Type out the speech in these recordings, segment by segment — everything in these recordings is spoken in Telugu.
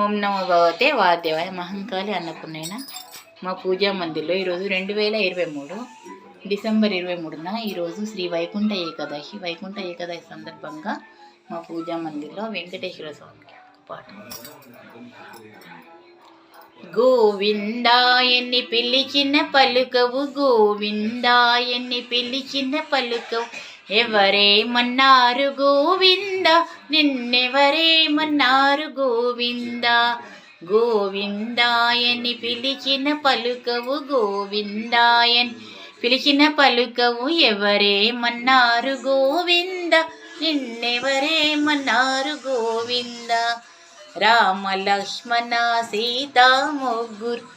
ఓం నమో భగవతే వాదేవాయ మహంకాళి అన్నపూర్ణైన మా పూజా మందిర్లో ఈరోజు రెండు వేల ఇరవై మూడు డిసెంబర్ ఇరవై మూడున ఈరోజు శ్రీ వైకుంఠ ఏకాదశి. వైకుంఠ ఏకాదశి సందర్భంగా మా పూజా మందిర్లో వెంకటేశ్వర స్వామికి పాట. గోవిందాయన్ని పిలిచిన పలుకవు గోవిందాయన్ని పిలిచిన పలుకవు. ఎవరేమన్నారు గోవింద? నిన్నెవరేమన్నారు గోవింద? గోవిందాయని పిలిచిన పలుకవు గోవిందాయన్. పిలిచిన పలుకవు ఎవరేమన్నారు గోవింద? నిన్నెవరేమన్నారు గోవింద? రామ లక్ష్మణ సీత ముగ్గురు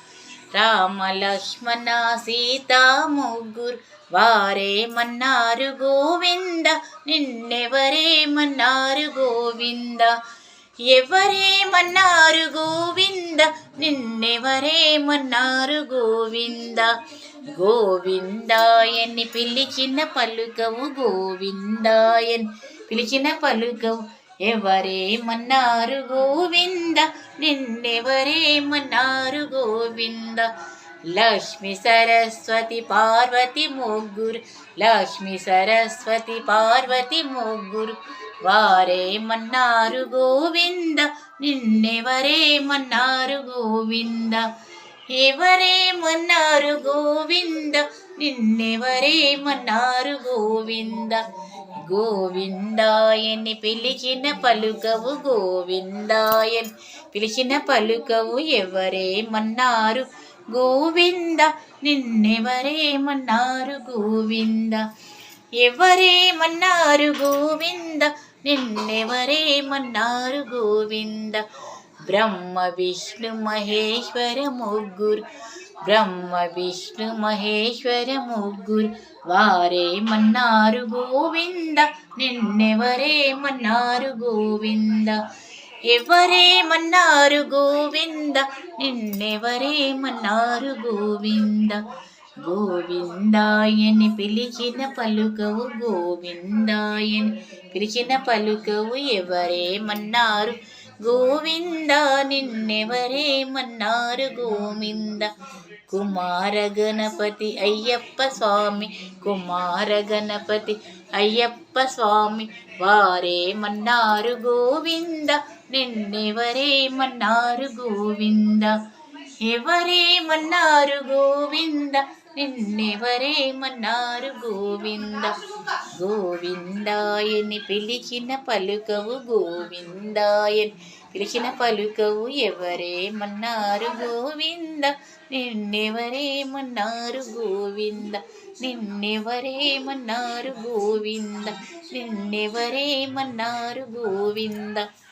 రామ లక్ష్మణ సీతా ముగ్గురు వారేమన్నారు గోవింద. నిన్నెవరేమన్నారు గోవింద? ఎవరేమన్నారు గోవింద? నిన్నెవరేమన్నారు గోవింద? గోవిందాయన్ని పిలిచిన పలుకవు గోవిందాయన్ పిలిచిన పలుకవు ఎవరేమన్నారు గోవింద? నిన్నెవరేమన్నారు గోవింద? లక్ష్మి సరస్వతి పార్వతి ముగ్గురు. లక్ష్మి సరస్వతి పార్వతి ముగ్గురు. వారేమన్నారు గోవింద? నిన్నెవరేమన్నారు గోవింద? ఎవరేమన్నారు గోవింద? నిన్నెవరేమన్నారు గోవింద? గోవిందాయని పిలిచిన పలుకవు గోవిందాయన్. పిలిచిన పలుకవు ఎవరేమన్నారు గోవింద నిన్నెవరేమన్నారు గోవింద ఎవరేమన్నారు గోవింద నిన్నెవరేమన్నారు గోవింద బ్రహ్మ విష్ణు మహేశ్వర ముగ్గురు బ్రహ్మ విష్ణు మహేశ్వర ముగ్గురు వారేమన్నారు గోవింద నిన్నెవరేమన్నారు గోవింద ఎవరేమన్నారు గోవింద నిన్నెవరేమన్నారు గోవింద గోవిందాయని పిలిచిన పలుకవు గోవిందాయని పిలిచిన పలుకవు ఎవరేమన్నారు గోవింద నిన్నెవరేమన్నారు గోవింద కుమార గణపతి అయ్యప్ప స్వామి కుమార గణపతి అయ్యప్ప స్వామి. వారేమన్నారు గోవింద నిన్నెవరేమన్నారు గోవింద? ఎవరేమన్నారు గోవింద? నిన్నెవరేమన్నారు గోవింద? గోవిందాయని పిలిచిన పలుకవు గోవిందాయని పిలిచిన పలుకవు ఎవరేమన్నారు గోవింద? నిన్నెవరేమన్నారు గోవింద? నిన్నెవరేమన్నారు గోవింద? నిన్నెవరేమన్నారు గోవింద?